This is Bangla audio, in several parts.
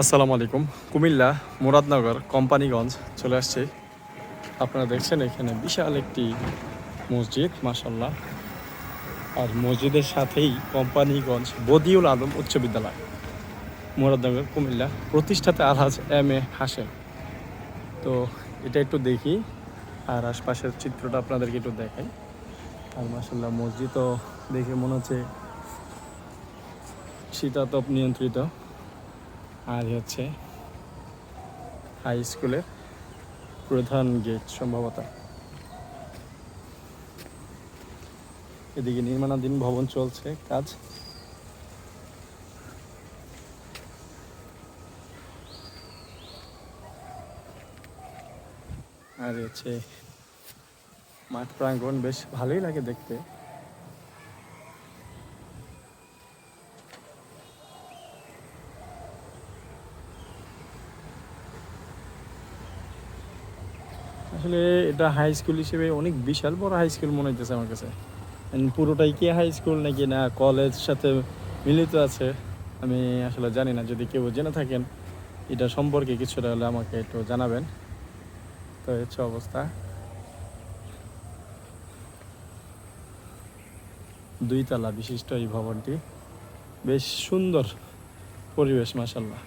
আসসালামু আলাইকুম। কুমিল্লা মুরাদনগর কোম্পানিগঞ্জ চলে আসছে। আপনারা দেখছেন এখানে বিশাল একটি মসজিদ মাসাল্লাহ আর মসজিদের সাথেই কোম্পানিগঞ্জ বদিউল আলম উচ্চ বিদ্যালয়, মুরাদনগর, কুমিল্লা। প্রতিষ্ঠাতা আলহাজ এম এ হাসেম তো এটা একটু দেখি, আর আশপাশের চিত্রটা আপনাদেরকে একটু দেখাই। আর মাসাল্লাহ মসজিদও দেখে মনে হচ্ছে শীতাতপ নিয়ন্ত্রিত। আর হচ্ছে হাই স্কুলের প্রধান গেট সম্ভবত। এদিকে নির্মাণাধীন ভবন চলছে, কাজ। আর হচ্ছে মাঠ প্রাঙ্গণ বেশ ভালোই লাগে দেখতে। আসলে এটা হাই স্কুল হিসেবে অনেক বিশাল বড় হাই স্কুল মনে হইতেছে আমার কাছে। পুরোটাই কি হাই স্কুল নাকি না কলেজ সাথে মিলিত আছে? আমি আসলে জানি না, যদি কেউ জেনে থাকেন, এটা সম্পর্কে কিছুটা হলে আমাকে একটু জানাবেন। তো হচ্ছে অবস্থা। দুই তলা বিশিষ্ট এই ভবনটি। বেশ সুন্দর পরিবেশ মাসাল্লাহ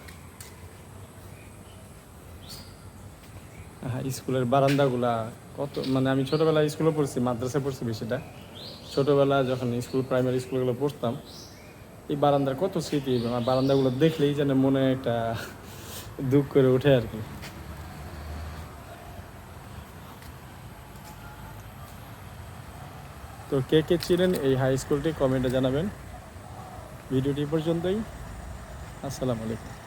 স্কুলের বারান্দাগুলা কত মানে আমি ছোটবেলায় স্কুলে পড়ছি, মাদ্রাসায় পড়ছি বেশিটা। ছোটবেলা যখন স্কুল প্রাইমারি স্কুলগুলো পড়তাম, এই বারান্দার কত স্মৃতি বারান্দাগুলো দেখলেই যেন মনে একটা দুঃখ করে ওঠে আর কি। তো কে কে ছিলেন এই হাই স্কুলটি কমেন্টে জানাবেন। ভিডিওটি পর্যন্তই। আসসালামু আলাইকুম।